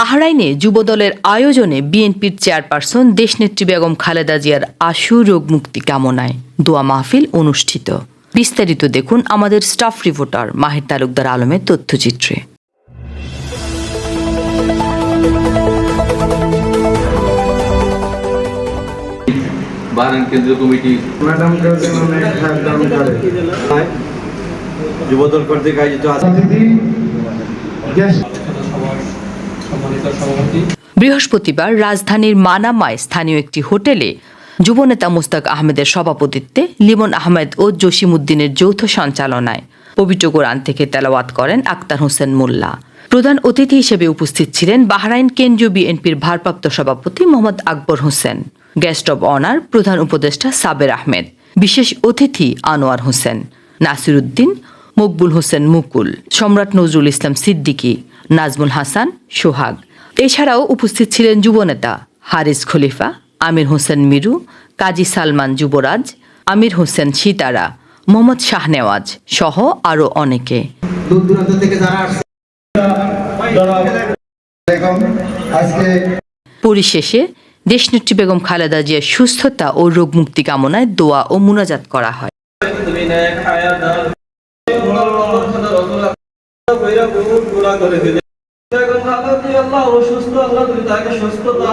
বাহরাইনে যুবদলের আয়োজনে বিএনপির চেয়ারপারসন দেশনেত্রী বেগম খালেদা জিয়ার আশু রোগ মুক্তি কামনায় দোয়া মাহফিল অনুষ্ঠিত। বিস্তারিত দেখুন আমাদের স্টাফ রিপোর্টার মাহির তালুকদার আলমের তথ্যচিত্রে। কেন্দ্রীয় কমিটি। ম্যাডাম করে। যুবদল কর্তৃক আয়োজিত বৃহস্পতিবার রাজধানীর মানামায় স্থানীয় একটি হোটেলে যুবনেতা মুস্তাক আহমেদের সভাপতিত্বে লিমন আহমেদ ও জসিমউদ্দিনের যৌথ সঞ্চালনায় পবিত্র কোরআন থেকে তেলাওয়াত করেন আক্তার হোসেন মোল্লা। প্রধান অতিথি হিসেবে উপস্থিত ছিলেন বাহরাইন কেন্দ্রীয় বিএনপির ভারপ্রাপ্ত সভাপতি Mohammad Akbar Hossain, guest of honour প্রধান উপদেষ্টা সাবের আহমেদ, বিশেষ অতিথি আনোয়ার হোসেন নাসির উদ্দিন মকবুল হোসেন মুকুল সম্রাট নজরুল ইসলাম সিদ্দিকী নাজমুল হাসান সোহাগ। এছাড়াও উপস্থিত ছিলেন যুবনেতা হারিস খলিফা আমির হোসেন মিরু কাজী সালমান যুবরাজ আমির হোসেন সিতারা মোহাম্মদ শাহনেওয়াজ সহ আরও অনেকে। দূর দূরান্ত থেকে যারা আজকে পরিশেষে দেশনেত্রী বেগম খালেদা জিয়ার সুস্থতা ও রোগমুক্তি কামনায় দোয়া ও মুনাজাত করা হয়। করে খালেদা আল্লাহ অসুস্থ আল্লাহ তুমি তাকে সুস্থতা